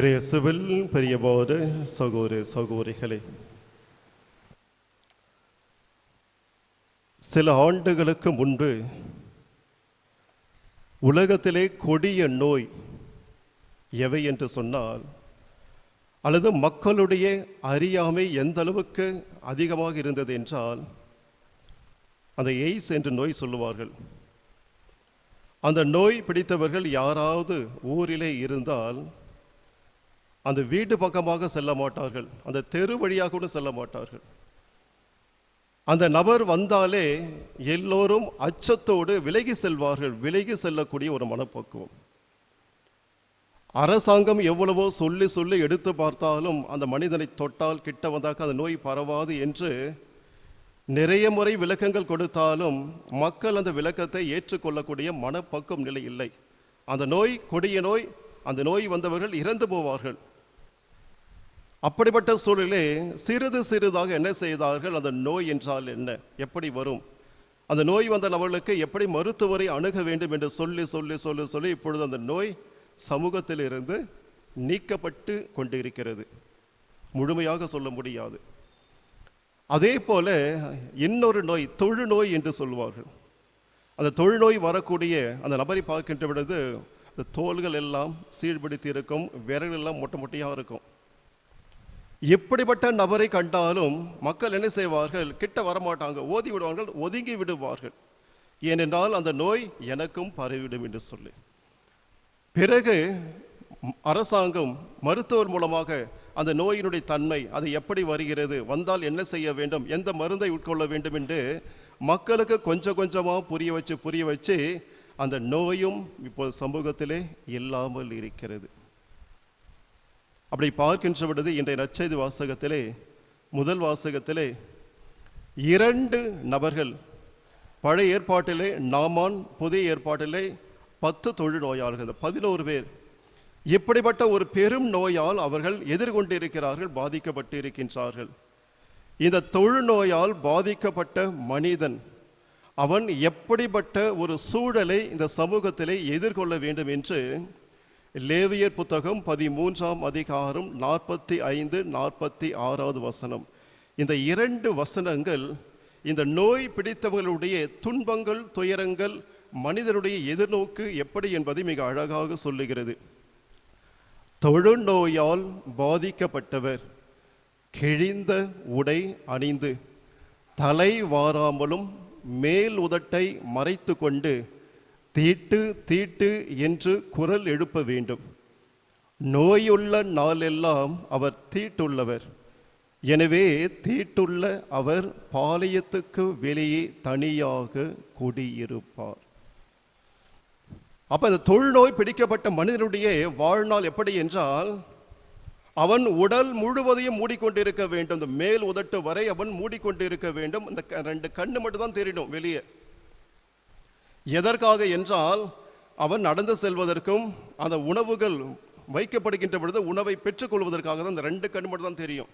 இயேசுவில் பெரியபோது சகோதர சகோதரிகளே சில ஆண்டுகளுக்கு முன்பு உலகத்திலே கொடிய நோய் எவை என்று சொன்னால் அல்லது மக்களுடைய அறியாமை எந்த அளவுக்கு அதிகமாக இருந்தது என்றால் அந்த எய்ஸ் என்று நோய் சொல்லுவார்கள். அந்த நோய் பிடித்தவர்கள் யாராவது ஊரிலே இருந்தால் அந்த வீட்டு பக்கமாக செல்ல மாட்டார்கள். அந்த தெரு வழியாக கூட செல்ல மாட்டார்கள். அந்த நபர் வந்தாலே எல்லோரும் அச்சத்தோடு விலகி செல்வார்கள். விலகி செல்லக்கூடிய ஒரு மனப்பக்குவம். அரசாங்கம் எவ்வளவோ சொல்லி சொல்லி எடுத்து பார்த்தாலும் அந்த மனிதனை தொட்டால் கிட்ட வந்தாக்க அந்த நோய் பரவாது என்று நிறைய முறை விளக்கங்கள் கொடுத்தாலும் மக்கள் அந்த விளக்கத்தை ஏற்றுக்கொள்ளக்கூடிய மனப்பக்குவம் நிலை இல்லை. அந்த நோய் கொடிய நோய் அந்த நோய் வந்தவர்கள் இறந்து போவார்கள். அப்படிப்பட்ட சூழலிலே சிறிது சிறிதாக என்ன செய்தார்கள்? அந்த நோய் என்றால் என்ன? எப்படி வரும்? அந்த நோய் வந்த நபர்களுக்கு எப்படி மருத்துவரை அணுக வேண்டும் என்று சொல்லி சொல்லி சொல்லி சொல்லி இப்பொழுது அந்த நோய் சமூகத்திலிருந்து நீக்கப்பட்டு கொண்டிருக்கிறது. முழுமையாக சொல்ல முடியாது. அதே போல இன்னொரு நோய் தொழுநோய் என்று சொல்வார்கள். அந்த தொழுநோய் வரக்கூடிய அந்த நபரை பார்க்கின்ற பொழுது அந்த தோள்கள் எல்லாம் சீழ்படுத்தி இருக்கும் விரல் எல்லாம் மொட்டை மொட்டையாக இருக்கும். எப்படிப்பட்ட நபரை கண்டாலும் மக்கள் என்ன செய்வார்கள்? கிட்ட வரமாட்டாங்க. ஓதி விடுவார்கள் ஒதுங்கி விடுவார்கள். ஏனென்றால் அந்த நோய் எனக்கும் பரவிவிடும் என்று சொல்லி. பிறகு அரசாங்கம் மருத்துவர் மூலமாக அந்த நோயினுடைய தன்மை அது எப்படி வருகிறது வந்தால் என்ன செய்ய வேண்டும் எந்த மருந்தை உட்கொள்ள வேண்டும் என்று மக்களுக்கு கொஞ்சம் கொஞ்சமாக புரிய வச்சு புரிய வச்சு அந்த நோயும் இப்போது சமூகத்திலே இல்லாமல் இருக்கிறது. அப்படி பார்க்கின்ற பொழுது இன்றைய நற்செய்தி வாசகத்திலே முதல் வாசகத்திலே இரண்டு நபர்கள் பழைய ஏற்பாட்டிலே நாமான் புதிய ஏற்பாட்டிலே பத்து தொழுநோயாளர்கள் பதினோரு பேர். இப்படிப்பட்ட ஒரு பெரும் நோயால் அவர்கள் எதிர்கொண்டிருக்கிறார்கள் பாதிக்கப்பட்டு இருக்கின்றார்கள் இந்த தொழுநோயால் பாதிக்கப்பட்ட மனிதன் அவன் எப்படிப்பட்ட ஒரு சூழலை இந்த சமூகத்திலே எதிர்கொள்ள வேண்டும் என்று லேவியர் புத்தகம் பதிமூன்றாம் அதிகாரம் நாற்பத்தி ஐந்து நாற்பத்தி ஆறாவது வசனம். இந்த இரண்டு வசனங்கள் இந்த நோய் பிடித்தவர்களுடைய துன்பங்கள் துயரங்கள் மனிதனுடைய எதிர்நோக்கு எப்படி என்பதை மிக அழகாக சொல்லுகிறது. தொழுநோயால் பாதிக்கப்பட்டவர் கிழிந்த உடை அணிந்து தலை வாராமலும் மேல் உதட்டை மறைத்து கொண்டு தீட்டு தீட்டு என்று குரல் எழுப்ப வேண்டும். நோயுள்ள நாளெல்லாம் அவர் தீட்டுள்ளவர். எனவே தீட்டுள்ள அவர் பாளையத்துக்கு வெளியே தனியாக குடியிருப்பார். அப்ப இந்த தொழுநோய் பிடிக்கப்பட்ட மனிதனுடைய வாழ்நாள் எப்படி என்றால் அவன் உடல் முழுவதையும் மூடிக்கொண்டிருக்க வேண்டும். இந்த மேல் உதட்டு வரை அவன் மூடிக்கொண்டிருக்க வேண்டும். இந்த க- ரெண்டு கண்ணு மட்டும் தான் தெரியணும் வெளியே. எதற்காக என்றால் அவன் நடந்து செல்வதற்கும் அந்த உணவுகள் வைக்கப்படுகின்ற பொழுது உணவை பெற்றுக்கொள்வதற்காக தான் இந்த ரெண்டு கண் மட்டும் தான் தெரியும்.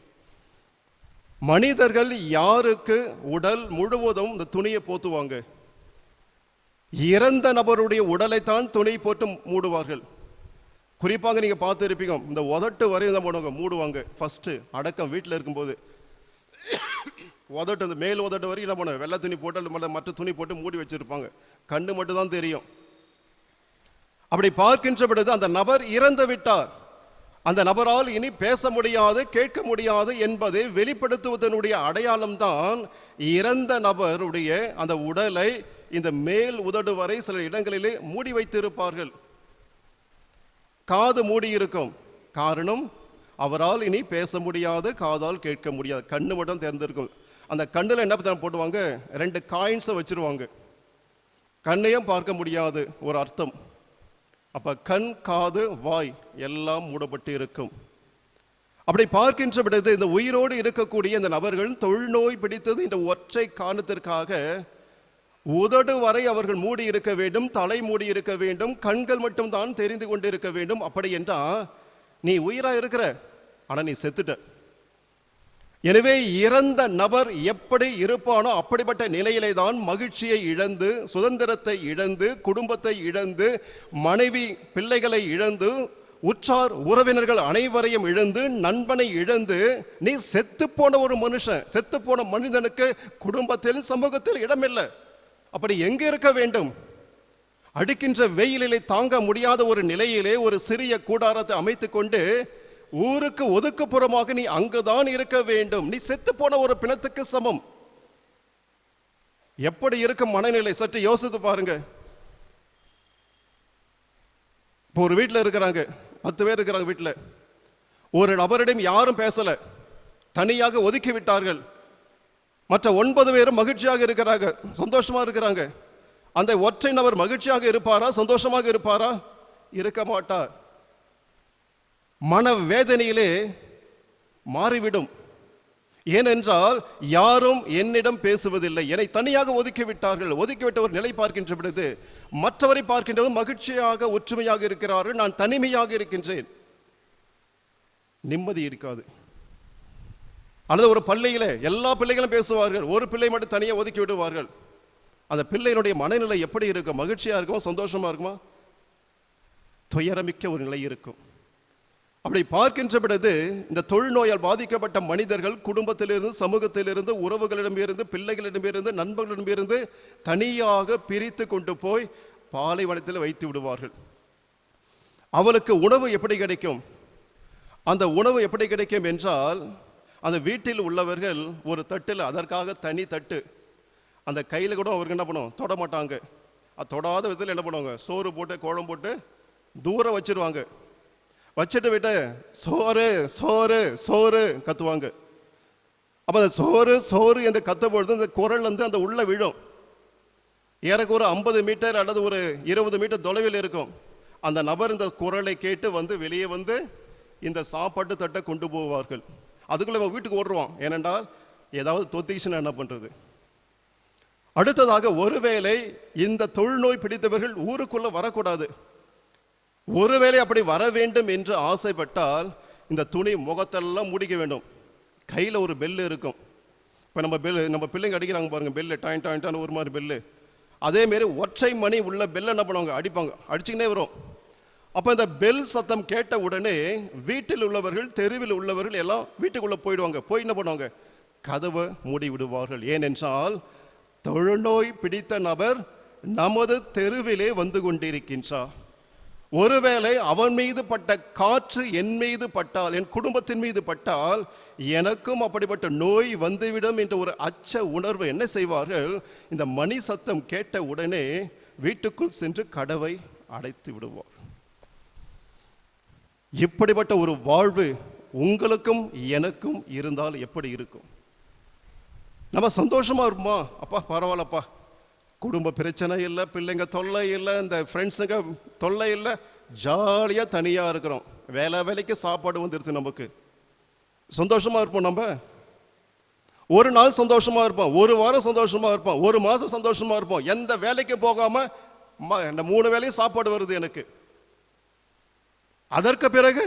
மனிதர்கள் யாருக்கு உடல் முழுவதும் இந்த துணியை போத்துவாங்க? இறந்த நபருடைய உடலைத்தான் துணி போட்டு மூடுவார்கள். குறிப்பாக நீங்கள் பார்த்து இருப்பீங்க இந்த உதட்டு வரையும் தான் போடுவாங்க மூடுவாங்க. ஃபஸ்ட்டு அடக்கம் வீட்டில் இருக்கும்போது. உதட்டு அந்த மேல் உதட்டு வரைக்கும் என்ன பண்ணுவாங்க? வெள்ளை துணி போட்டு அல்லது மற்ற துணி போட்டு மூடி வச்சிருப்பாங்க. கண்ணு மட்டும் தான் தெரியும். அப்படி பார்க்கின்ற பொழுது அந்த நபர் இறந்து விட்டார். அந்த நபரால் இனி பேச முடியாது கேட்க முடியாது என்பதை வெளிப்படுத்துவதனுடைய அடையாளம் தான் இறந்த நபருடைய அந்த உடலை இந்த மேல் உதடு வரை சில இடங்களிலே மூடி வைத்திருப்பார்கள். காது மூடி இருக்கும். காரணம் அவரால் இனி பேச முடியாது காதால் கேட்க முடியாது. கண்ணு மட்டும் திறந்திருக்கும். அந்த கண்ணில் என்ன தெரியுமா போடுவாங்க ரெண்டு காயின்ஸை வச்சிருவாங்க. கண்ணையும் பார்க்க முடியாது ஒரு அர்த்தம். அப்போ கண் காது வாய் எல்லாம் மூடப்பட்டு இருக்கும். அப்படி பார்க்கின்ற பொழுது இந்த உயிரோடு இருக்கக்கூடிய இந்த நபர்கள் தொழுநோய் பிடித்தது இந்த ஒற்றை காரணத்திற்காக உதடு வரை அவர்கள் மூடி இருக்க வேண்டும் தலை மூடி இருக்க வேண்டும் கண்கள் மட்டும் தான் தெரிந்து கொண்டு இருக்க வேண்டும். அப்படி என்றால் நீ உயிராக இருக்கிற? ஆனால் நீ செத்துட்ட. எனவே இறந்த நபர் எப்படி இருப்பானோ அப்படிப்பட்ட நிலையிலே தான் மகிழ்ச்சியை இழந்து சுதந்திரத்தை இழந்து குடும்பத்தை இழந்து மனைவி பிள்ளைகளை இழந்து உற்றார் உறவினர்கள் அனைவரையும் இழந்து நண்பனை இழந்து நீ செத்து போன ஒரு மனுஷன் செத்து போன மனிதனுக்கு குடும்பத்தில் சமூகத்தில் இடமில்லை. அப்படி எங்க இருக்க வேண்டும்? அடிக்கின்ற வெயிலிலே தாங்க முடியாத ஒரு நிலையிலே ஒரு சிறிய கூடாரத்தை அமைத்துக்கொண்டு கொண்டு ஊருக்கு ஒதுக்குப்புறமாக நீ அங்குதான் இருக்க வேண்டும். நீ செத்து போன ஒரு பிணத்துக்கு சமம். எப்படி இருக்கும் மனநிலை? சற்று யோசித்து பாருங்க. இப்போ ஒரு வீட்டில் இருக்கிறாங்க. பத்து பேர் இருக்கிறாங்க வீட்டில். ஒரு நபரிடம் யாரும் பேசல. தனியாக ஒதுக்கி விட்டார்கள். மற்ற ஒன்பது பேரும் மகிழ்ச்சியாக இருக்கிறாங்க. சந்தோஷமாக இருக்கிறாங்க. அந்த ஒற்றை நபர் மகிழ்ச்சியாக இருப்பாரா? சந்தோஷமாக இருப்பாரா? இருக்க மாட்டார். மன வேதனையிலே மாறிவிடும். ஏனென்றால் யாரும் என்னிடம் பேசுவதில்லை. என்னை தனியாக ஒதுக்கி விட்டார்கள் ஒதுக்கிவிட்ட ஒரு நிலை பார்க்கின்ற பொழுது மற்றவரை பார்க்கின்றவர் மகிழ்ச்சியாக ஒற்றுமையாக இருக்கிறார்கள். நான் தனிமையாக இருக்கின்றேன். நிம்மதி இருக்காது. அல்லது ஒரு பள்ளியில் எல்லா பிள்ளைகளும் பேசுவார்கள். ஒரு பிள்ளை மட்டும் தனியாக ஒதுக்கி விடுவார்கள். அந்த பிள்ளையினுடைய மனநிலை எப்படி இருக்கும்? மகிழ்ச்சியாக இருக்குமா? சந்தோஷமா இருக்குமா? துயரமிக்க ஒரு நிலை இருக்கும். அப்படி பார்க்கின்ற பொழுது இந்த தொழுநோயால் பாதிக்கப்பட்ட மனிதர்கள் குடும்பத்திலிருந்து சமூகத்திலிருந்து உறவுகளிடமிருந்து பிள்ளைகளிடமிருந்து நண்பர்களிடமிருந்து தனியாக பிரித்து கொண்டு போய் பாலைவனத்தில் வைத்து விடுவார்கள். அவளுக்கு உணவு எப்படி கிடைக்கும்? அந்த உணவு எப்படி கிடைக்கும் என்றால் அந்த வீட்டில் உள்ளவர்கள் ஒரு தட்டில் அதற்காக தனி தட்டு அந்த கையில் கூட அவருக்கு என்ன பண்ணுவோம் தொட மாட்டாங்க. அது தொடாத விதத்தில் என்ன பண்ணுவாங்க? சோறு போட்டு குழம்பு போட்டு தூரம் வச்சிருவாங்க. வச்சுட்டு விட்டு சோறு சோறு சோறு கத்துவாங்க. அப்போ அந்த சோறு சோறு என்று கத்தும்பொழுது அந்த குரல் வந்து அந்த உள்ளே விழும். ஏறக்கு ஒரு ஐம்பது மீட்டர் அல்லது ஒரு இருபது மீட்டர் தொலைவில் இருக்கும். அந்த நபர் இந்த குரலை கேட்டு வந்து வெளியே வந்து இந்த சாப்பாட்டு தட்டை கொண்டு போவார்கள். அதுக்குள்ளே இவன் வீட்டுக்கு ஓடுருவான் ஏனென்றால் ஏதாவது தொத்திச்சுன்னா என்ன பண்ணுறது அடுத்ததாக ஒருவேளை இந்த தொழுநோய் பிடித்தவர்கள் ஊருக்குள்ளே வரக்கூடாது. ஒருவேளை அப்படி வர வேண்டும் என்று ஆசைப்பட்டால் இந்த துணி முகத்தெல்லாம் முடிக்க வேண்டும். கையில் ஒரு பெல்லு இருக்கும். இப்போ நம்ம பெல் நம்ம பிள்ளைங்க அடிக்கிறாங்க பாருங்கள் பெல்லு டாயின் டாயின் ஒரு மாதிரி பெல்லு அதேமாரி ஒற்றை மணி உள்ள பெல் என்ன பண்ணுவாங்க? அடிப்பாங்க. அடிச்சுக்கினே வரும். அப்போ இந்த பெல் சத்தம் கேட்ட உடனே வீட்டில் உள்ளவர்கள் தெருவில் உள்ளவர்கள் எல்லாம் வீட்டுக்குள்ளே போயிடுவாங்க. போய் என்ன பண்ணுவாங்க? கதவை மூடி விடுவார்கள். ஏனென்றால் தொழுநோய் பிடித்த நபர் நமது தெருவிலே வந்து கொண்டிருக்கின்றார். ஒருவேளை அவன் மீது பட்ட காற்று என் மீது பட்டால் என் குடும்பத்தின் மீது பட்டால் எனக்கும் அப்படிப்பட்ட நோய் வந்துவிடும் என்ற ஒரு அச்ச உணர்வு என்ன செய்வார்கள்? இந்த மணி சத்தம் கேட்ட உடனே வீட்டுக்குள் சென்று கடவை அடைத்து விடுவார். இப்படிப்பட்ட ஒரு வாழ்வு உங்களுக்கும் எனக்கும் இருந்தால் எப்படி இருக்கும்? நம்ம சந்தோஷமா இருப்போமா? அப்பா பரவாயில்லப்பா. குடும்ப பிரச்சனை இல்லை பிள்ளைங்க தொல்லை இல்லை இந்த ஃப்ரெண்ட்ஸுங்க தொல்லை இல்லை ஜாலியாக தனியாக இருக்கிறோம். வேலை வேலைக்கு சாப்பாடு வந்துடுச்சு நமக்கு. சந்தோஷமாக இருப்போம் நம்ம. ஒரு நாள் சந்தோஷமாக இருப்போம் ஒரு வாரம் சந்தோஷமாக இருப்போம் ஒரு மாதம் சந்தோஷமாக இருப்போம். எந்த வேலைக்கு போகாமல் இந்த மூணு வேலையும் சாப்பாடு வருது எனக்கு. அதற்கு பிறகு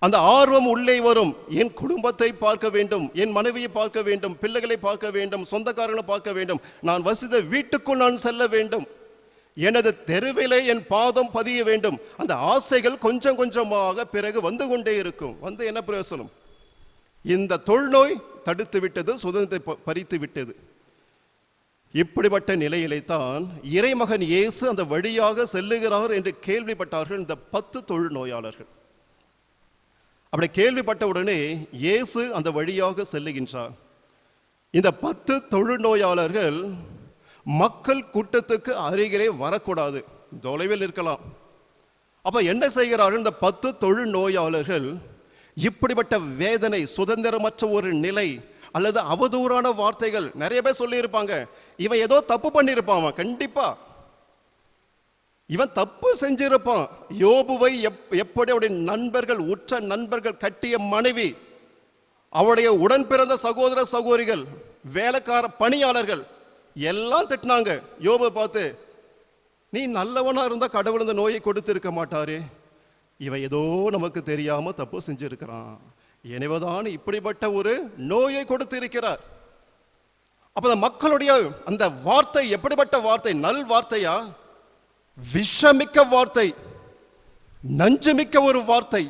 அந்த ஆர்வம் உள்ளே வரும். என் குடும்பத்தை பார்க்க வேண்டும் என் மனைவியை பார்க்க வேண்டும் பிள்ளைகளை பார்க்க வேண்டும் சொந்தக்காரனை பார்க்க வேண்டும். நான் வசித்த வீட்டுக்குள் நான் செல்ல வேண்டும். எனது தெருவிலே என் பாதம் பதிய வேண்டும். அந்த ஆசைகள் கொஞ்சம் கொஞ்சமாக பிறகு வந்து கொண்டே இருக்கும். வந்து என்ன பிரயோசனம்? இந்த தொழ்நோய் தடுத்து விட்டது சுதந்திரத்தை ப- பறித்து விட்டது. இப்படிப்பட்ட நிலையிலே தான் இறைமகன் இயேசு அந்த வழியாக செல்லுகிறார் என்று கேள்விப்பட்டார்கள் இந்த பத்து தொழுநோயாளர்கள். அப்படி கேள்விப்பட்ட உடனே இயேசு அந்த வழியாக செல்லுகின்றார். இந்த பத்து தொழுநோயாளர்கள் மக்கள் கூட்டத்துக்கு அருகிலே வரக்கூடாது. தொலைவில் இருக்கலாம். அப்போ என்ன செய்கிறார்கள்? இந்த பத்து தொழுநோயாளர்கள் இப்படிப்பட்ட வேதனை சுதந்திரமற்ற ஒரு நிலை அல்லது அவதூறான வார்த்தைகள் நிறைய பேர் சொல்லியிருப்பாங்க. இவன் ஏதோ தப்பு பண்ணியிருப்பான் கண்டிப்பாக இவன் தப்பு செஞ்சிருப்பான். யோபுவை எப்- எப்படி அவருடைய நண்பர்கள் உற்ற நண்பர்கள் கட்டிய மனைவி அவருடைய உடன் பிறந்த சகோதர சகோதரிகள் வேலைக்கார பணியாளர்கள் எல்லாம் திட்டினாங்க. யோபு பார்த்து நீ நல்லவனா இருந்தா கடவுள் இந்த நோயை கொடுத்திருக்க மாட்டாரே. இவன் ஏதோ நமக்கு தெரியாம தப்பு செஞ்சிருக்கிறான். எனவேதான் இப்படிப்பட்ட ஒரு நோயை கொடுத்திருக்கிறார். அப்ப மக்களுடைய அந்த வார்த்தை எப்படிப்பட்ட வார்த்தை? நல் வார்த்தையா? விஷமிக்க வார்த்தை நஞ்சுமிக்க ஒரு வார்த்தை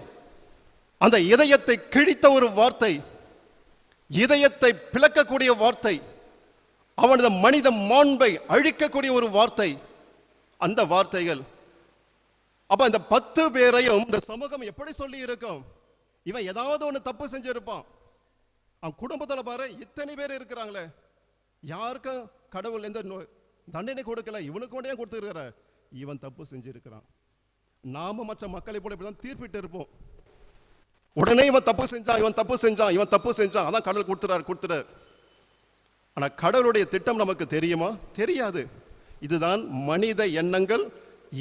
அந்த இதயத்தை கிழித்த ஒரு வார்த்தை இதயத்தை பிளக்கக்கூடிய வார்த்தை அவனது மனித மாண்பை அழிக்கக்கூடிய ஒரு வார்த்தை அந்த வார்த்தைகள். அப்ப இந்த பத்து பேரையும் இந்த சமூகம் எப்படி சொல்லி இருக்கும்? இவன் ஏதாவது ஒன்று தப்பு செஞ்சிருப்பான். அவன் குடும்பத்தில் பாரு இத்தனை பேர் இருக்கிறாங்களே. யாருக்கும் கடவுள் எந்த தண்டனை கொடுக்கல இவனுக்கு கொண்டே கொடுத்துருக்கிறார் இவன் தப்பு செஞ்சிருக்கிறான். நாம மற்ற மக்களை போல இப்படிதான் தீர்ப்பிட்டு இருப்போம். உடனே இவன் தப்பு செஞ்சான் இவன் தப்பு செஞ்சான் இவன் தப்பு செஞ்சான். அதான் கடவுள் கொடுத்துறாரு கொடுத்துறாரு ஆனா கடவுளுடைய திட்டம் நமக்கு தெரியுமா? தெரியாது. இதுதான் மனித எண்ணங்கள்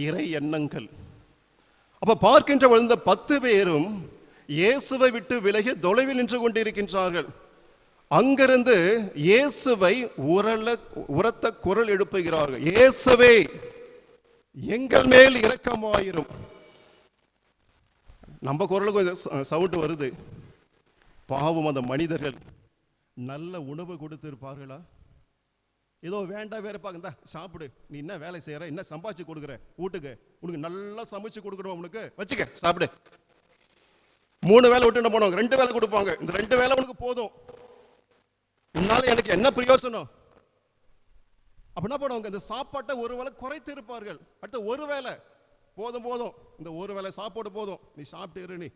இறை எண்ணங்கள். அப்போ பார்க்கின்ற விழுந்த பத்து பேரும் இயேசுவை விட்டு விலகி தொலைவில் நின்று கொண்டிருக்கின்றார்கள். அங்கிருந்து இயேசுவை உரல உரத்த குரல் எழுப்புகிறார்கள். இயேசுவே எங்கள் மேல் இரக்கமாயிரும். நம்ம குரலுக்கு கொஞ்சம் சவுண்டு வருது. பாவம் அந்த மனிதர்கள் நல்ல உணவு கொடுத்துருப்பார்களா? ஏதோ வேண்டாம் வேற பார்க்க சாப்பிடு. நீ என்ன வேலை செய்யற என்ன சம்பாதிச்சு கொடுக்குற? வீட்டுக்கு. உனக்கு நல்லா சமைச்சு கொடுக்கணும் உனக்கு? வச்சுக்க சாப்பிடு. மூணு வேலை விட்டு போனவங்க ரெண்டு வேலை கொடுப்பாங்க. இந்த ரெண்டு வேலை உனக்கு போதும். உன்னால எனக்கு என்ன பிரயோசனம்? அப்படின்னா என்ன இந்த சாப்பாட்டை ஒரு வேளை குறைத்து இருப்பார்கள். அடுத்த ஒரு வேளை. போதும் போதும். இந்த ஒரு வேளை சாப்பாடு போதும். நீ சாப்பிட்டு இரு நீ.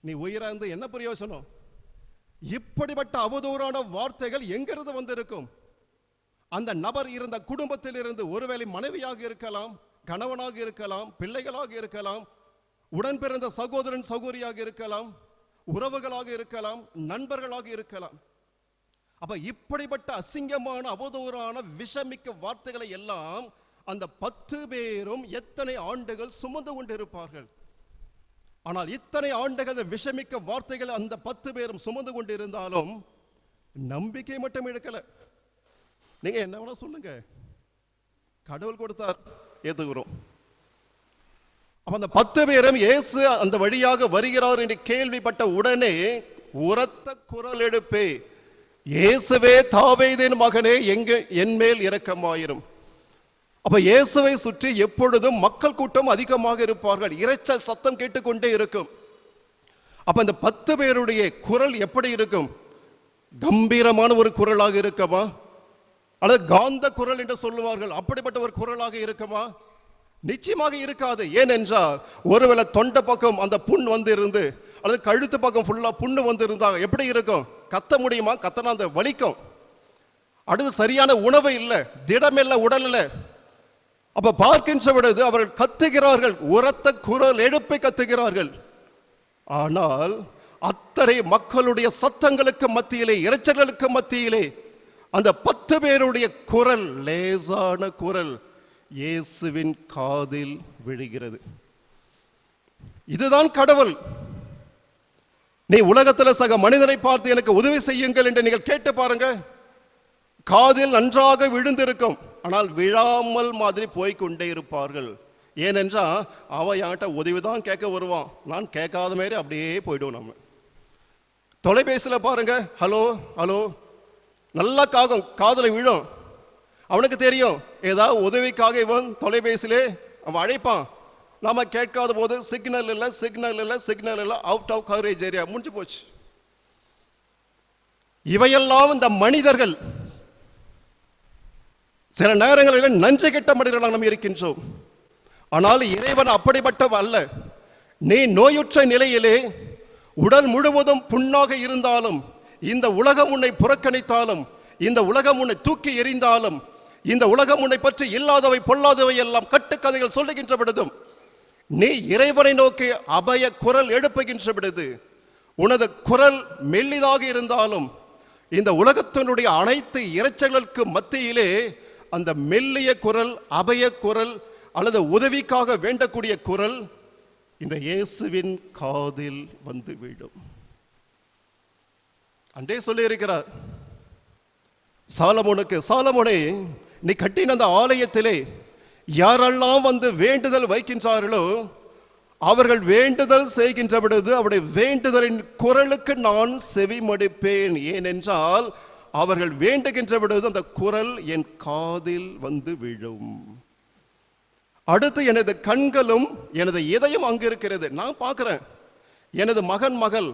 நீ உயிரா இருந்து என்ன பிரயோசனம்? இப்படிப்பட்ட அவதூறான வார்த்தைகள் எங்கிருந்து வந்திருக்கும்? அந்த நபர் இருந்த குடும்பத்தில் இருந்து ஒருவேளை மனைவியாக இருக்கலாம் கணவனாக இருக்கலாம் பிள்ளைகளாக இருக்கலாம் உடன் பிறந்த சகோதரன் சகோதரியாக இருக்கலாம் உறவுகளாக இருக்கலாம் நண்பர்களாக இருக்கலாம். அப்ப இப்படிப்பட்ட அசிங்கமான அவதூறான விஷமிக்க வார்த்தைகளை எல்லாம் அந்த பத்து பேரும் எத்தனை ஆண்டுகள் சுமந்து கொண்டிருப்பார்கள்? ஆனால் இத்தனை ஆண்டுகள் அந்த விஷமிக்க வார்த்தைகள் அந்த பத்து பேரும் சுமந்து கொண்டிருந்தாலும் நம்பிக்கை மட்டும் எடுக்கல. நீங்க என்ன வேணா சொல்லுங்க. கடவுள் கொடுத்தார் ஏத்துக்கிறோம். அப்ப அந்த பத்து பேரும் இயேசு அந்த வழியாக வருகிறார் என்று கேள்விப்பட்ட உடனே உரத்த குரல் எடுப்பே. இயேசுவே தாவேதின் மகனே எங்க என் மேல் இரக்கமாயிரும். அப்போ இயேசுவை சுற்றி எப்பொழுதும் மக்கள் கூட்டம் அதிகமாக இருப்பார்கள். இரைச்சல் சத்தம் கேட்டுக்கொண்டே இருக்கும். அப்போ இந்த பத்து பேருடைய குரல் எப்படி இருக்கும்? கம்பீரமான ஒரு குரலாக இருக்குமா? அல்லது காந்த குரல் என்று சொல்லுவார்கள். அப்படிப்பட்ட ஒரு குரலாக இருக்குமா? நிச்சயமாக இருக்காது. ஏனென்றால் ஒருவேளை தொண்டை பக்கம் அந்த புண் வந்து இருந்து அல்லது கழுத்து பக்கம் ஃபுல்லாக புண்ணு வந்து இருந்தாங்க எப்படி இருக்கும்? கத்த முடியுமா? கத்தனா அந்த வலிக்கும். அடுத்து சரியான உணவு இல்லை திடம் உடல் இல்லை. அப்ப பார்க்கின்ற பொழுது அவர்கள் கத்துகிறார்கள் உரத்த குரல் எடுப்பை கத்துகிறார்கள். ஆனால் அத்தனை மக்களுடைய சத்தங்களுக்கு மத்தியிலே இரைச்சல்களுக்கு மத்தியிலே அந்த பத்து பேருடைய குரல் லேசான குரல் இயேசுவின் காதில் விழுகிறது. இதுதான் கடவுள். நீ உலகத்தில் சக மனிதனை பார்த்து எனக்கு உதவி செய்யுங்கள் என்று நீங்கள் கேட்டு பாருங்க. காதில் நன்றாக விழுந்திருக்கும். ஆனால் விழாமல் மாதிரி போய்க்கொண்டே இருப்பார்கள். ஏனென்றால் அவன் என்கிட்ட உதவி தான் கேட்க வருவான். நான் கேட்காத மாரி அப்படியே போயிடுவோம் நம்ம. தொலைபேசியில் பாருங்க. Hello hello. நல்லா காகம் காதில் விழும். அவனுக்கு தெரியும். ஏதாவது உதவிக்காக இவன் தொலைபேசியிலே அவன் அழைப்பான். நம்ம கேட்காத போது சிக்னல் இல்லை சிக்னல் இல்லை சிக்னல் இல்லை அவுட் ஆஃப் கவரேஜ் ஏரியா முடிஞ்சு போச்சு. இவையெல்லாம் இந்த மனிதர்கள் சில நேரங்களில் நஞ்சு கெட்ட மனிதர்களாக நாம் இருக்கின்றோம். ஆனால் இறைவன் அப்படிப்பட்ட அல்ல. நீ நோயுற்ற நிலையிலே உடல் முழுவதும் புண்ணாக இருந்தாலும் இந்த உலகம் உன்னை புறக்கணித்தாலும் இந்த உலகம் உன்னை தூக்கி எறிந்தாலும் இந்த உலகம் உன்னை பற்றி இல்லாதவை பொல்லாதவை எல்லாம் கட்டுக்கதைகள் சொல்லுகின்ற பொழுதும் நீ இறைவனை நோக்கி அபய குரல் எழுப்புகின்ற பொழுது உனது குரல் மெல்லிதாக இருந்தாலும் இந்த உலகத்தினுடைய அனைத்து இறைச்சல்களுக்கு மத்தியிலே அந்த மெல்லிய குரல் அபய குரல் அல்லது உதவிக்காக வேண்டக்கூடிய குரல் இந்த இயேசுவின் காதில் வந்து விடும் அன்றே சொல்லியிருக்கிறார் சாலமோனுக்கு சாலமோனை நீ கட்டின அந்த ஆலயத்திலே யாரெல்லாம் வந்து வேண்டுதல் வைக்கின்றார்களோ அவர்கள் வேண்டுதல் செய்கின்ற பொழுது அவருடைய வேண்டுதலின் குரலுக்கு நான் செவிமடுப்பேன். ஏனென்றால் அவர்கள் வேண்டுகின்ற பொழுது அந்த குரல் என் காதில் வந்து விழும். அடுத்து எனது கண்களும் எனது இதயம் அங்கு இருக்கிறது. நான் பார்க்கிறேன். எனது மகன் மகள்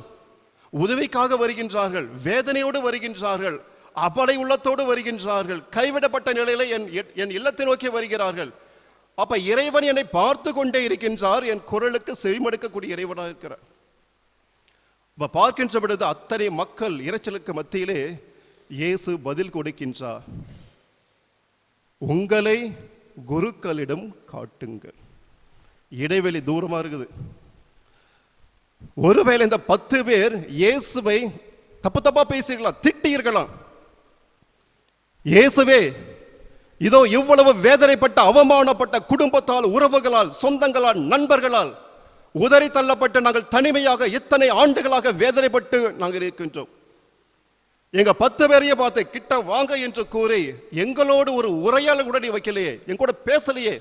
உதவிக்காக வருகின்றார்கள் வேதனையோடு வருகின்றார்கள் அபலை உள்ளத்தோடு வருகின்றார்கள் கைவிடப்பட்ட நிலையில என் என் இல்லத்தை நோக்கி வருகிறார்கள். அப்ப இறைவன் என்னை பார்த்து கொண்டே இருக்கின்றார். என் குரலுக்கு செவிமடுக்கக்கூடிய இறைவனாக இருக்கிறார். அப்ப பார்க்கின்ற பொழுது அத்தனை மக்கள் இரைச்சலுக்கு மத்தியிலே இயேசு பதில் கொடுக்கின்றார். உங்களை குருக்களிடம் காட்டுங்கள். இடைவெளி தூரமா இருக்குது. ஒருவேளை இந்த பத்து பேர் இயேசுவை தப்பு தப்பா பேசியிருக்கலாம் திட்டியிருக்கலாம். இயேசுவே இதோ இவ்வளவு வேதனைப்பட்ட அவமானப்பட்ட குடும்பத்தால் உறவுகளால் சொந்தங்களால் நண்பர்களால் உதறி தள்ளப்பட்டு நாங்கள் தனிமையாக இத்தனை ஆண்டுகளாக வேதனைப்பட்டு நாங்கள் இருக்கின்றோம். எங்க பத்து பேரையே பார்த்து கிட்ட வாங்க என்று கூறி எங்களோடு ஒரு உரையாடல் கூட நீ வைக்கலையே என் கூட பேசலையே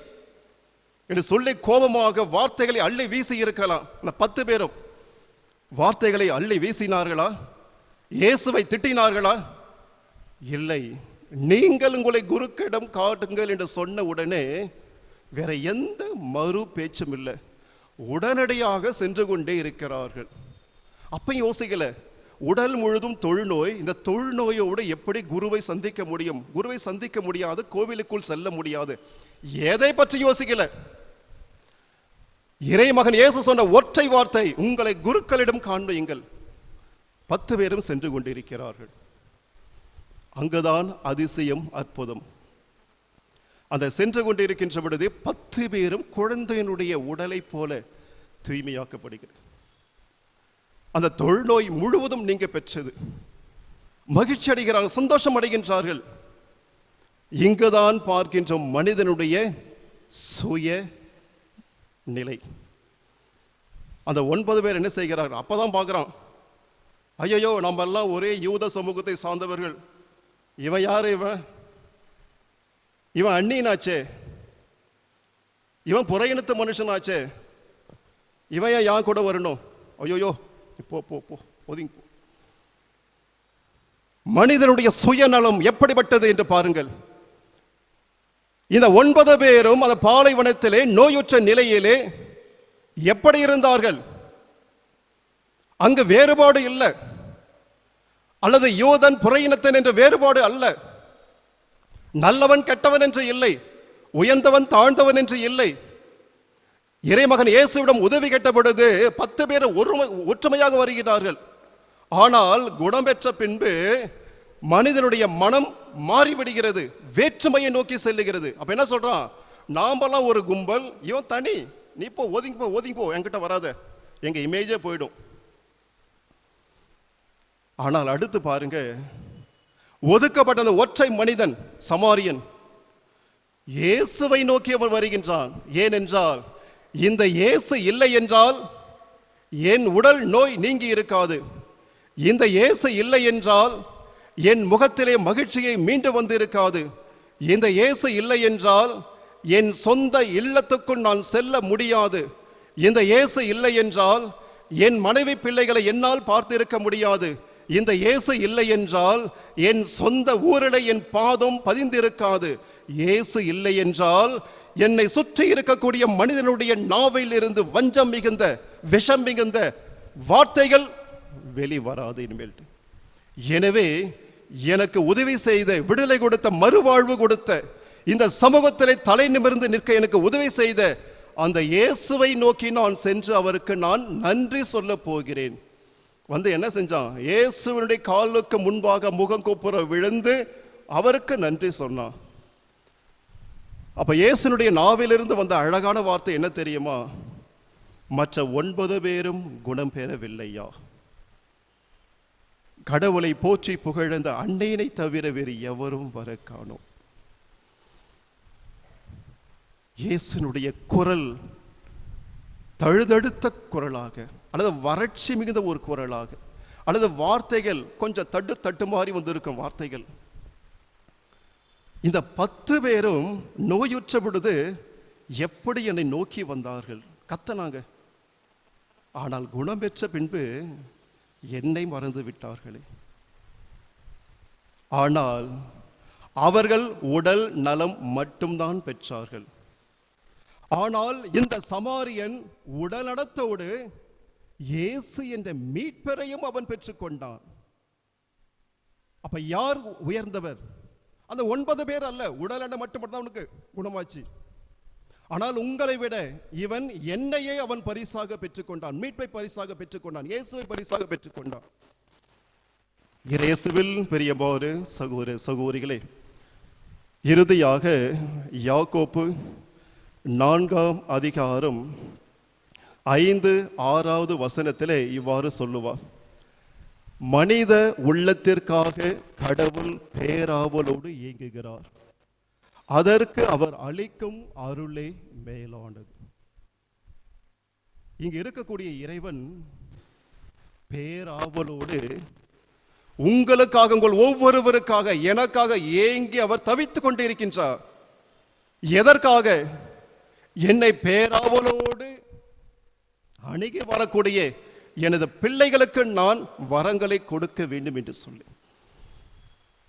என்று சொல்லி கோபமாக வார்த்தைகளை அள்ளி வீசி இருக்கலாம். இந்த பத்து பேரும் வார்த்தைகளை அள்ளி வீசினார்களா? இயேசுவை திட்டினார்களா? இல்லை. நீங்கள் உங்களை குருக்கிடம் காட்டுங்கள் என்று சொன்ன உடனே வேற எந்த மறு பேச்சும் இல்லை. உடனடியாக சென்று கொண்டே இருக்கிறார்கள். அப்போ யோசிக்கல உடல் முழுதும் தொழுநோய் இந்த தொழுநோயோடு எப்படி குருவை சந்திக்க முடியும்? குருவை சந்திக்க முடியாது கோவிலுக்குள் செல்ல முடியாது. எதை பற்றி யோசிக்கல? இறைமகன் இயேசு சொன்ன ஒற்றை வார்த்தை உங்களை குருக்களிடம் காண்பீங்கள் பத்து பேரும் சென்று கொண்டிருக்கிறார்கள். அங்குதான் அதிசயம் அற்புதம். அந்த சென்று கொண்டிருக்கின்ற பொழுது பத்து பேரும் குழந்தையினுடைய உடலை போல தூய்மையாக்கப்படுகிறது. அந்த தொழுநோய் முழுவதும் நீங்க பெற்றது. மகிழ்ச்சி அடைகிறார்கள் சந்தோஷம் அடைகின்றார்கள். இங்குதான் பார்க்கின்றோம் மனிதனுடைய சுய நிலை. அந்த ஒன்பது பேர் என்ன செய்கிறார்கள்? அப்பதான் பார்க்குறான். ஐயோ நம்ம எல்லாம் ஒரே யூத சமூகத்தை சார்ந்தவர்கள். இவன் யாரு இவன் இவன் அண்ணினாச்சே இவன் புறையினத்து மனுஷனாச்சே. இவன் ஏன் யான் கூட வரணும்? ஐயோயோ போ போ போ ஒதுங்கி போ. மனிதனுடைய சுயநலம் எப்படிப்பட்டது என்று பாருங்கள். இந்த ஒன்பது பேரும் அந்த பாலைவனத்திலே நோயுற்ற நிலையிலே எப்படி இருந்தார்கள்? அங்கு வேறுபாடு இல்லை. அல்லது யூதன் புறையினத்தன் என்ற வேறுபாடு அல்ல. நல்லவன் கெட்டவன் என்று இல்லை உயர்ந்தவன் தாழ்ந்தவன் என்று இல்லை. இறைமகன் இயேசுவிடம் உதவி கேட்ட பொழுது பத்து பேர் ஒருமை ஒற்றுமையாக வருகிறார்கள். ஆனால் குணம் பெற்ற பின்பு மனிதனுடைய மனம் மாறிவிடுகிறது வேற்றுமையை நோக்கி செல்லுகிறது. அப்ப என்ன சொல்றான்? நாமெல்லாம் ஒரு கும்பல் இவன் தனி. நீ இப்போ ஒதுங்கி போ ஒதுங்கி போ என்கிட்ட வராத. எங்க இமேஜே போயிடும். ஆனால் அடுத்து பாருங்க. ஒதுக்கப்பட்ட அந்த ஒற்றை மனிதன் சமாரியன் இயேசுவை நோக்கி அவன் வருகின்றான். ஏனென்றால் இந்த இயேசு இல்லை என்றால் என் உடல் நோய் நீங்கி இருக்காது. இந்த இயேசு இல்லை என்றால் என் முகத்திலே மகிழ்ச்சியை மீண்டு வந்து இருக்காது இந்த இயேசு இல்லை என்றால் என் சொந்த இல்லத்துக்குள் நான் செல்ல முடியாது. இந்த இயேசு இல்லை என்றால் என் மனைவி பிள்ளைகளை என்னால் பார்த்திருக்க முடியாது. இந்த இயேசு இல்லை என்றால் என் சொந்த ஊரடை என் பாதம் பதிந்திருக்காது. இயேசு இல்லை என்றால் என்னை சுற்றி இருக்கக்கூடிய மனிதனுடைய நாவையில் இருந்து வஞ்சம் மிகுந்த விஷம் மிகுந்த வார்த்தைகள் வெளிவராது இனிமேல். எனவே எனக்கு உதவி செய்த விடுதலை கொடுத்த மறுவாழ்வு கொடுத்த இந்த சமூகத்திலே தலை நிமிர்ந்து நிற்க எனக்கு உதவி செய்த அந்த இயேசுவை நோக்கி நான் சென்று அவருக்கு நான் நன்றி சொல்ல போகிறேன். வந்து என்ன செஞ்சான்? இயேசுவனுடைய காலுக்கு முன்பாக முகம் கொப்புற விழுந்து அவருக்கு நன்றி சொன்னான். அப்போ இயேசுனுடைய நாவிலிருந்து வந்த அழகான வார்த்தை என்ன தெரியுமா? மற்ற ஒன்பது பேரும் குணம் பெறவில்லையா? கடவுளை போற்றி புகழ்ந்த அன்னையினை தவிர வேறு எவரும் வர காணோம். இயேசுனுடைய குரல் தழுதழுத்த குரலாக அல்லது வறட்சி மிகுந்த ஒரு குரலாக அல்லது வார்த்தைகள் கொஞ்சம் தட்டு தட்டு மாறி வந்திருக்கும் வார்த்தைகள். இந்த பத்து பேரும் நோயுற்ற பொழுது எப்படி என்னை நோக்கி வந்தார்கள்? கத்தனாங்க. ஆனால் குணம் பெற்ற பின்பு என்னை மறந்து விட்டார்களே. ஆனால் அவர்கள் உடல் நலம் மட்டும்தான் பெற்றார்கள். ஆனால் இந்த சமாரியன் உடல்நடத்தோடு இயேசு என்ற மீட்பரையும் அவன் பெற்றுக்கொண்டான். அப்ப யார் உயர்ந்தவர்? அந்த ஒன்பது பேர் அல்ல உடலெண்ண மட்டும் அவனுக்கு குணமாச்சு. ஆனால் உங்களை விட இவன் என்னையே அவன் பரிசாக பெற்றுக்கொண்டான். மீட்பை பரிசாக பெற்றுக்கொண்டான். இயேசுவை பரிசாக பெற்றுக்கொண்டான். இயேசுவில் பெரியபோரு சகோர சகோரிகளே இறுதியாக யாக்கோப்பு நான்காம் அதிகாரம் ஐந்து ஆறாவது வசனத்திலே இவ்வாறு சொல்லுவார். மனித உள்ளத்திற்காக கடவுள் பேராவலோடு இயங்குகிறார். அதற்கு அவர் அளிக்கும் அருளே மேலானது. இங்க இருக்கக்கூடிய இறைவன் பேராவலோடு உங்களுக்காக உங்கள் ஒவ்வொருவருக்காக எனக்காக ஏங்கி அவர் தவித்துக் கொண்டிருக்கின்றார். எதற்காக? என்னை பேராவலோடு அணுகி வரக்கூடிய எனது பிள்ளைகளுக்கு நான் வரங்களை கொடுக்க வேண்டும் என்று சொல்லி.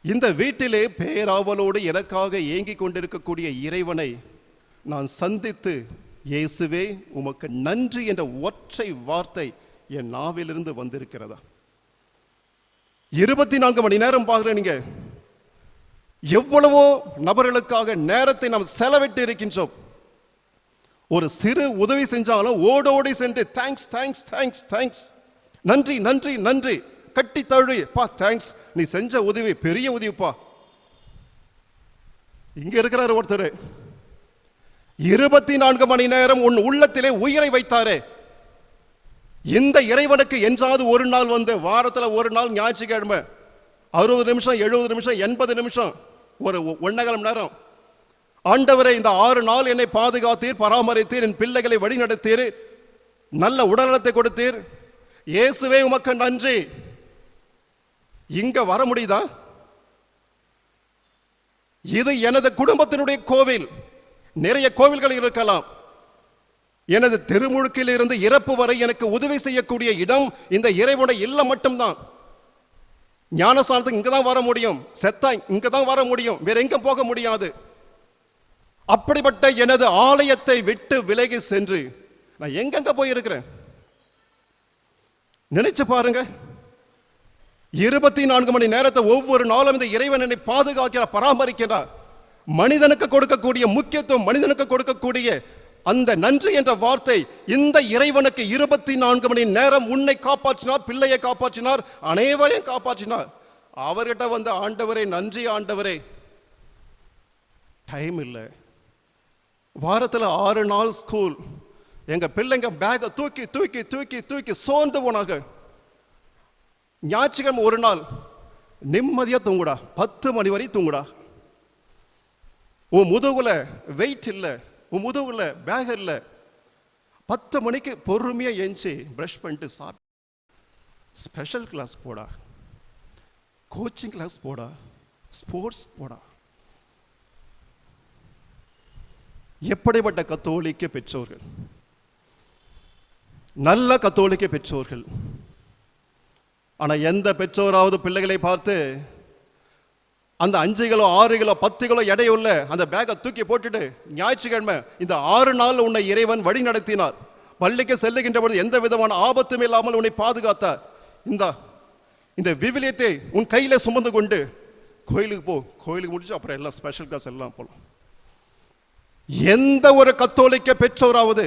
இந்த வீட்டிலே பேராவலோடு எனக்காக ஏங்கிக் கொண்டிருக்கக்கூடிய இறைவனை நான் சந்தித்து இயேசுவே உமக்கு நன்றி என்ற ஒற்றை வார்த்தை என் நாவிலிருந்து வந்திருக்கிறதா? இருபத்தி நான்கு மணி நேரம் பார்க்குறேன் நீங்க எவ்வளவோ நபர்களுக்காக நேரத்தை நாம் செலவிட்டு இருக்கின்றோம். ஒரு சிறு உதவி செஞ்சாலும் ஓடோடி சென்று தேங்க்ஸ் தேங்க்ஸ் தேங்க்ஸ் தேங்க்ஸ் நன்றி நன்றி நன்றி. கட்டி தழுவி. பா தேங்க்ஸ் நீ செஞ்ச உதவி பெரிய உதவிப்பா இங்க இருக்கிறார் ஒருத்தர். இருபத்தி நான்கு மணி நேரம் உன் உள்ளத்திலே உயிரை வைத்தாரே. இந்த இறைவனுக்கு என்றாவது ஒரு நாள் வந்து வாரத்தில் ஒரு நாள் ஞாயிற்றுக்கிழமை. அறுபது நிமிஷம் எழுபது நிமிஷம் எண்பது நிமிஷம். ஒரு ஒன்னகலம் நேரம். ஆண்டவரே இந்த ஆறு நாள் என்னை பாதுகாத்தீர் பராமரித்தீர் என் பிள்ளைகளை வழிநடத்தீர் நல்ல உடல்நலத்தை கொடுத்தீர். இயேசுவே உமக்கு நன்றி. இங்க வர முடியுதா? இது எனது குடும்பத்தினுடைய கோவில். நிறைய கோவில்கள் இருக்கலாம். எனது திருமுழுக்கில் இருந்து இறப்பு வரை எனக்கு உதவி செய்யக்கூடிய இடம் இந்த இறைவனுடைய இல்லம் மட்டும்தான். ஞானஸ்தானத்துக்கு இங்கே தான் வர முடியும். செத்தா இங்கே தான் வர முடியும். வேற எங்க போக முடியாது. அப்படிப்பட்ட எனது ஆலயத்தை விட்டு விலகி சென்று நான் எங்கெங்க போயிருக்கிறேன்? நினைச்சு பாருங்க. இருபத்தி நான்கு மணி நேரத்தை ஒவ்வொரு நாளும் இந்த இறைவன் என்னை பாதுகாக்கிறார் பராமரிக்கிறார் மனிதனுக்கு கொடுக்கக்கூடிய முக்கியத்துவம் மனிதனுக்கு கொடுக்கக்கூடிய அந்த நன்றி என்ற வார்த்தை இந்த இறைவனுக்கு இருபத்தி நான்கு மணி நேரம் உன்னை காப்பாற்றினார் பிள்ளையை காப்பாற்றினார் அனைவரையும் காப்பாற்றினார். அவர்கிட்ட வந்த ஆண்டவரே நன்றி ஆண்டவரே. டைம் இல்லை. வாரத்தில் ஆறு நாள் ஸ்கூல் எங்கள் பிள்ளைங்க பேக்கை தூக்கி தூக்கி தூக்கி தூக்கி சோர்ந்து போனாங்க. ஞாயிற்றுக்கிழமை ஒரு நாள். நிம்மதியாக தூங்குடா. பத்து மணி வரை தூங்குடா. உன் முதுகில் வெயிட் இல்லை. உன் முதுகில் பேக் இல்லை. பத்து மணிக்கு பொறுமையாக எஞ்சி ப்ரஷ் பண்ணிட்டு சாப்பிட்டு ஸ்பெஷல் கிளாஸ் போடா. கோச்சிங் கிளாஸ் போடா. ஸ்போர்ட்ஸ் போடா. எப்படிப்பட்ட கத்தோலிக்க பெற்றோர்கள்? நல்ல கத்தோலிக்க பெற்றோர்கள். ஆனா எந்த பெற்றோராவது பிள்ளைகளை பார்த்து அந்த அஞ்சு கிலோ ஆறு கிலோ பத்து கிலோ எடையுள்ள அந்த பேக்கை தூக்கி போட்டுட்டு ஞாயிற்றுக்கிழமை இந்த ஆறு நாள் உன்னை இறைவன் வழி நடத்தினார் பள்ளிக்கு செல்லுகின்ற பொழுது எந்த விதமான ஆபத்தும் இல்லாமல் உன்னை பாதுகாத்தார். இந்த இந்த விவிலியத்தை உன் கையில் சுமந்து கொண்டு கோயிலுக்கு போ. கோயிலுக்கு முடிச்சு அப்புறம் எல்லாம் ஸ்பெஷல் கிளாஸ் எல்லாம் போகலாம் எந்த ஒரு கத்தோலிக்க பெற்றோராவது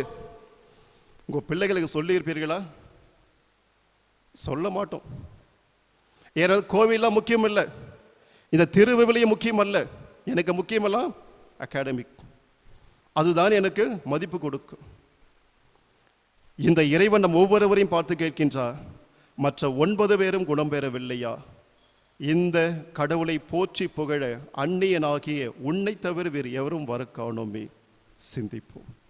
உங்க பிள்ளைகளுக்கு சொல்லியிருப்பீர்களா? சொல்ல மாட்டோம். ஏன்னா கோவிலாம் முக்கியம் இல்லை இந்த திருவிவிலியம் முக்கியம் அல்ல எனக்கு முக்கியமெல்லாம் அகாடமிக் அதுதான் எனக்கு மதிப்பு கொடுக்கும். இந்த இறைவன் நம் ஒவ்வொருவரையும் பார்த்து கேட்கின்றார் மற்ற ஒன்பது பேரும் குணம் பெறவில்லையா? இந்த கடவுளை போற்றி புகழ அந்நியனாகிய உன்னை தவிர வேறு எவரும் வர காணோமே. சிந்திப்போம்.